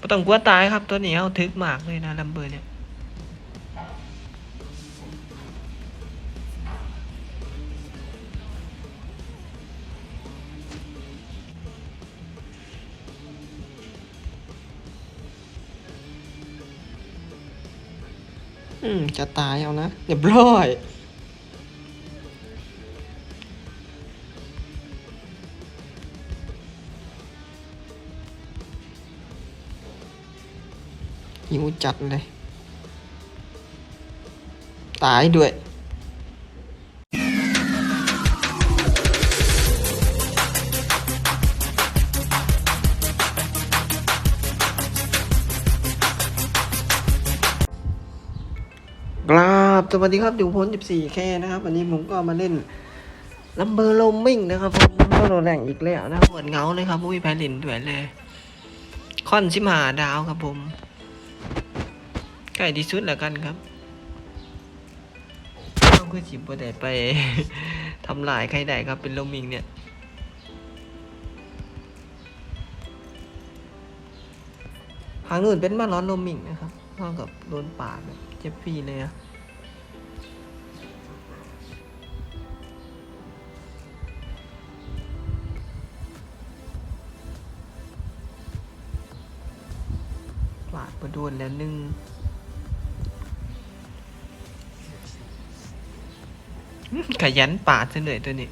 บ่ต้องกลัวตายครับตัวนี้เขาทึกมากเลยนะลัมเบอร์เนี่ยอืมจะตายเอานะเรียบร้อย หิวจัดเลย ตายด้วยกราบสวัสดีครับอยู่พ้น 14K นะครับ วันนี้ผมก็มาเล่นลัมเบอร์โลมิงนะครับผมก็โดนแรงอีกแล้วนะปวดเงาเลยครับมุ้ยแพลินด้วยเลย ค่อนชิมหาดาวครับผม ใกล้ที่สุดแล้วกันครับต้องคือจิบบ่ได้ไปทำลายใครได้ครับเป็นโลมิงเนี่ยทางอื่นเป็นมาร้อนโลมิงนะครับเท่ากับโดนปาดแบบเจ็บฟรีเลยอะปาดมาโดนแล้วหนึ่ง ขยันปาดซะเลยตัวนี้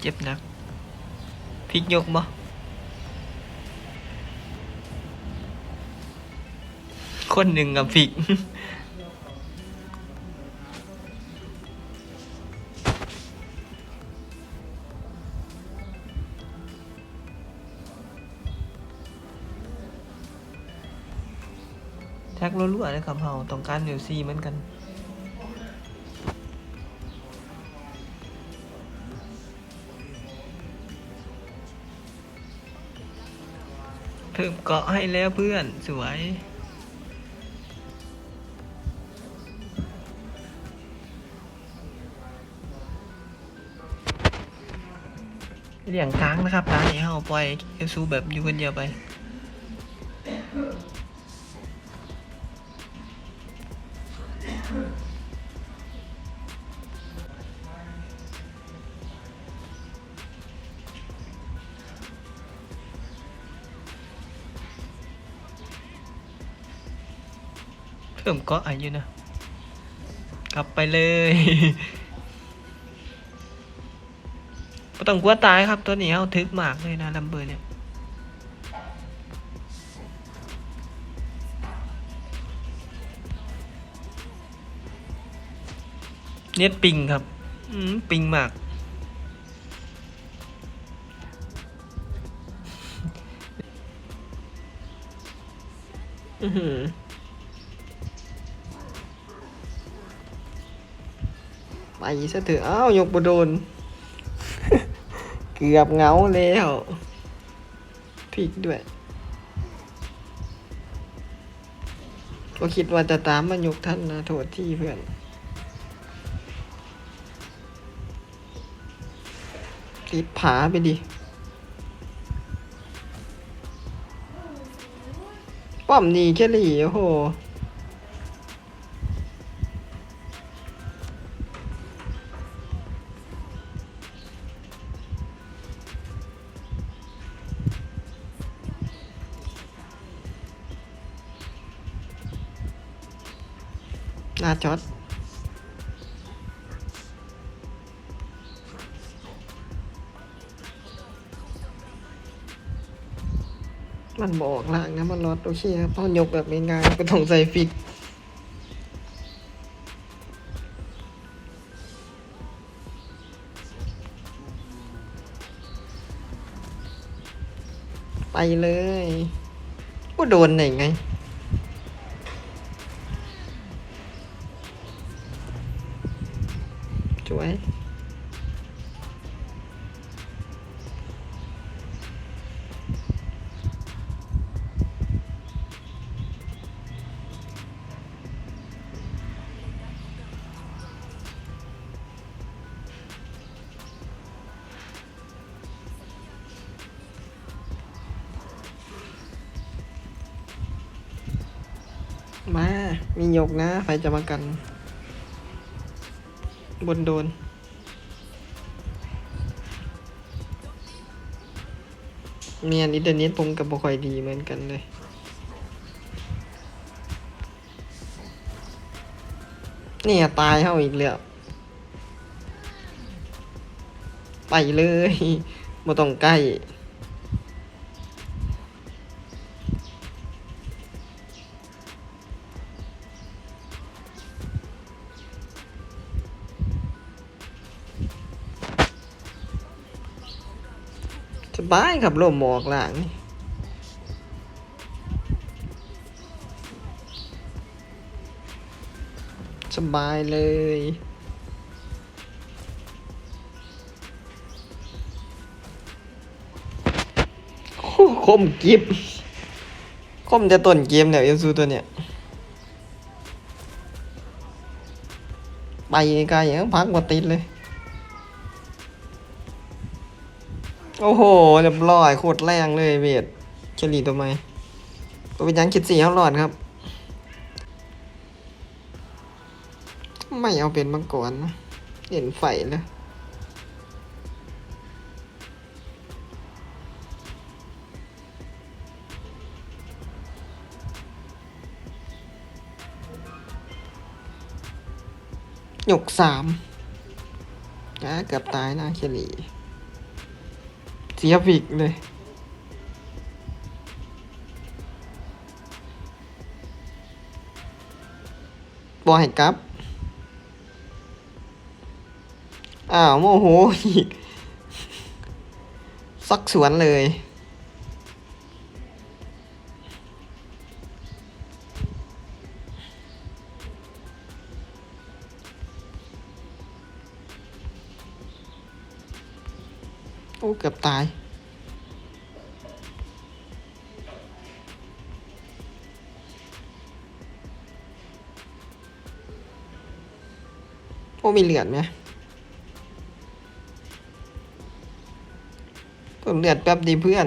เจ็บหนักพลิกยกบ่ คนหนึ่งกับพลิก แท็กรัวๆนะครับเฮาต้องการเดลซีเหมือนกันเพิ่มเกาะให้แล้วเพื่อนสวย เลี่ยงทางนะครับทางนี้เขาปล่อยเอซูแบบอยู่คนเดียวไปเพิ่มกาะอายุนะ กลับไปเลย ต้องกลัวตายครับตัวนี้เขาทึกมากเลยนะลัมเบอร์เนี่ยเน็ตปิงครับ อืมปิงมาก อือหือไปซะเถอะอ้าวยกบโดน เกือบเหงาแล้วพลิกด้วยก็คิดว่าจะตามมายกท่านนะโทษที่เพื่อนติดผาไปดิ ป้อมนี่แค่หลีโอ้โห หน้าจอดมันบอกล่างนะมันลดโอเคครับตอนยกแบบง่ายๆก็ต้องใส่ฟิกไปเลยว่าโดนไหนไง มา มีหยกนะไฟจะมากัน บนโดน เมียนอินเทอร์เน็ตผมกับบ่ค่อยดีเหมือนกันเลยเนี่ยตายเข้าอีกแล้ว ไปเลยบ่ต้องใกล้ สบายครับลมหมอกหลังสบายเลยคมกิบคมจะต้นเกมเนี่ยเอซูตัวเนี้ยไปไกลอย่างพักมาติดเลย โอ้โหเรียบร้อยโคตรแรงเลยเวทเฉลี่ตัวไหมตัวเป็นยังคิดสี่เขาหลอดครับ ไม่เอาเป็นมังกรนะเห็นไฟเลยหยกสามนะเกือบตายนะเฉลี่ เสียบอีกเลย บอยครับ อ้าวโมโหอีก สักสวนเลย โอ้เกือบตาย โอ้มีเหลือดไหมกดเหลือดแป๊บดีเพื่อน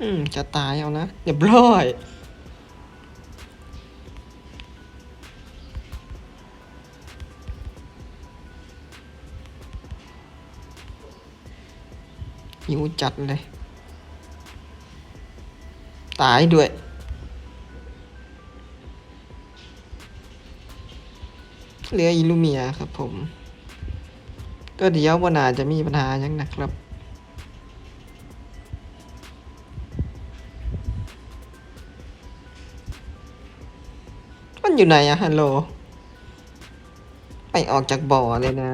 อืม จะตายเอานะเรียบร้อยหิวจัดเลย ตายด้วย เหลืออิลูเมียครับผม ก็เดี๋ยววันอาจจะมีปัญหายังนะครับ มันอยู่ไหนอะฮัลโหล ไปออกจากบ่อเลยนะ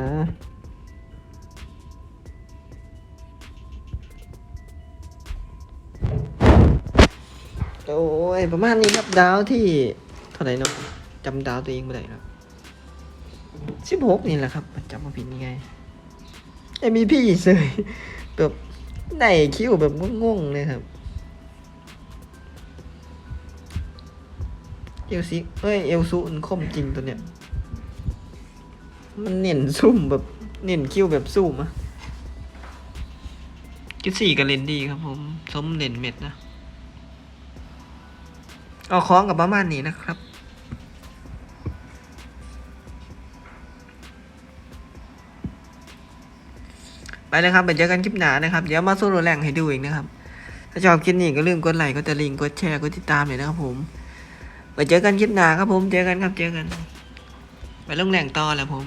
โอ้ย ประมาณนี้ครับดาวที่ เท่าไหร่เนาะจำดาวตัวเองไม่ได้แล้วสิบหกนี่แหละครับจำมาผิดยังไงไอ้มีพี่เสยแบบได้คิวแบบงงๆเลยครับ เอลซิเอ้ยเอลซูมันคมจริงตัวเนี้ย มันเน้นซุ่มแบบเน้นคิวแบบซุ่มอะกิสี่กับเลนดีครับผม สมเลนเม็ดนะ เอาคล้องกับประมาณนี้นะครับไปเลยครับไปเจอกันคลิปหนานะครับ เดี๋ยวมาสู้รถแรงให้ดูอีกนะครับ ถ้าชอบคลิปนี้ก็ลืมกดไลค์ กดติดลิงก์กดแชร์ กดติดตามเลยนะครับผม ไปเจอกันคลิปหน้าครับผม เจอกันครับ เจอกัน ไปลงแหล่งต่อแล้วผม